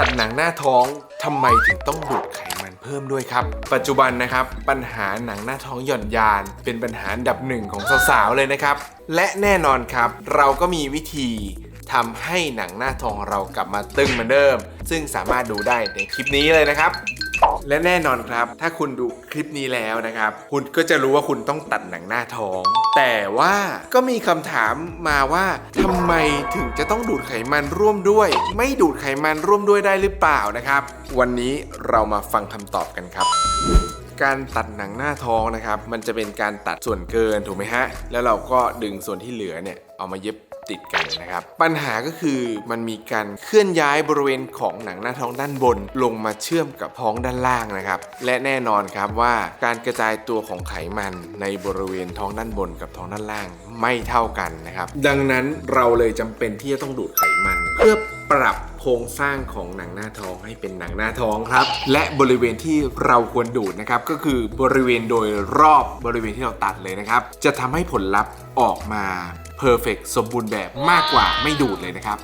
ตัดหนังหน้าท้องทำไมถึงต้องดูดไขมันเพิ่มด้วยครับ ปัจจุบันนะครับปัญหาหนังหน้าท้องหย่อนยาน เป็นปัญหาดับหนึ่งของสาวๆเลยนะครับ และแน่นอนครับ เราก็มีวิธีทำให้หนังหน้าท้องเรากลับมาตึงเหมือนเดิม ซึ่งสามารถดูได้ในคลิปนี้เลยนะครับ และแน่นอนครับ ถ้าคุณดูคลิปนี้แล้วนะครับ คุณก็จะรู้ว่าคุณต้องตัดหนังหน้าท้อง แต่ว่าก็มีคำถามมาว่าทำไมถึงจะต้องดูดไขมันร่วมด้วย ไม่ดูดไขมันร่วมด้วยได้หรือเปล่านะครับ วันนี้เรามาฟังคำตอบกันครับ การตัดหนังหน้าท้องนะครับ มันจะเป็นการตัดส่วนเกินถูกไหมฮะ แล้วเราก็ดึงส่วนที่เหลือเนี่ยเอามาเย็บติดกันนะครับ ปัญหาก็คือมันมีการเคลื่อนย้ายบริเวณของหนังหน้าท้องด้านบน ลงมาเชื่อมกับท้องด้านล่างนะครับ และแน่นอนครับว่าการกระจายตัวของไขมันในบริเวณท้องด้านบนกับท้องด้านล่างไม่เท่ากันนะครับ ดังนั้นเราเลยจำเป็นที่จะต้องดูดไขมัน เพื่อปรับ ครงสร้างของหนังหน้าท้องให้เป็นหนังหน้าท้องครับ และบริเวณที่เราควรดูดนะครับก็คือบริเวณโดยรอบบริเวณที่เราตัดเลยนะครับ จะทำให้ผลลัพธ์ออกมาเพอร์เฟกสมบูรณ์แบบมากกว่าไม่ดูดเลยนะครับ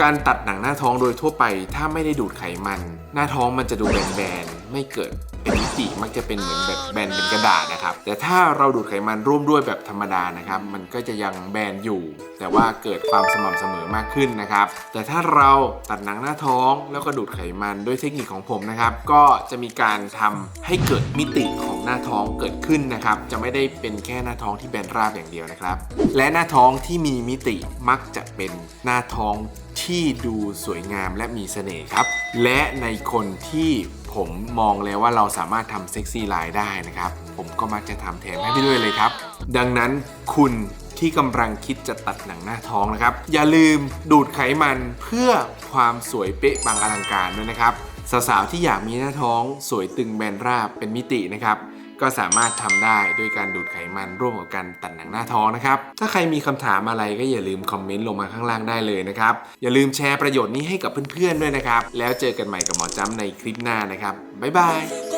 การตัดหนังหน้าท้องโดยทั่วไป ถ้าไม่ได้ดูดไขมัน หน้าท้องมันจะดูแบนๆไม่เกิดเป็น มิติมักจะเป็นเหมือนแบบแบนเป็นกระดาษนะครับ แต่ถ้าเราดูดไขมันร่วมด้วยแบบธรรมดานะครับ มันก็จะยังแบนอยู่ แต่ว่าเกิดความสม่ำเสมอมากขึ้นนะครับ แต่ถ้าเราตัดหนังหน้าท้องแล้วก็ดูดไขมันด้วยเทคนิคของผมนะครับ ก็จะมีการทำให้เกิดมิติของหน้าท้องเกิดขึ้นนะครับ จะไม่ได้เป็นแค่หน้าท้องที่แบนราบอย่างเดียวนะครับ และหน้าท้องที่มีมิติมักจะเป็นหน้าท้อง ที่ดูสวยงามและมีเสน่ห์ครับ และในคนที่ผมมองแล้วว่าเราสามารถทำเซ็กซี่ไลน์ได้นะครับ ผมก็มักจะทำแถมให้ไปด้วยเลยครับ ดังนั้นคุณที่กำลังคิดจะตัดหนังหน้าท้องนะครับ อย่าลืมดูดไขมันเพื่อความสวยเป๊ะบางอลังการด้วยนะครับสาวๆที่อยากมีหน้าท้องสวยตึงแบนราบเป็นมิตินะครับ ก็สามารถทำได้ด้วยการดูดไขมันร่วมกับการตัดหนังหน้าท้องนะครับ ถ้าใครมีคำถามอะไรก็อย่าลืมคอมเมนต์ลงมาข้างล่างได้เลยนะครับ อย่าลืมแชร์ประโยชน์นี้ให้กับเพื่อนๆด้วยนะครับ แล้วเจอกันใหม่กับหมอจ้ำในคลิปหน้านะครับบ๊ายบาย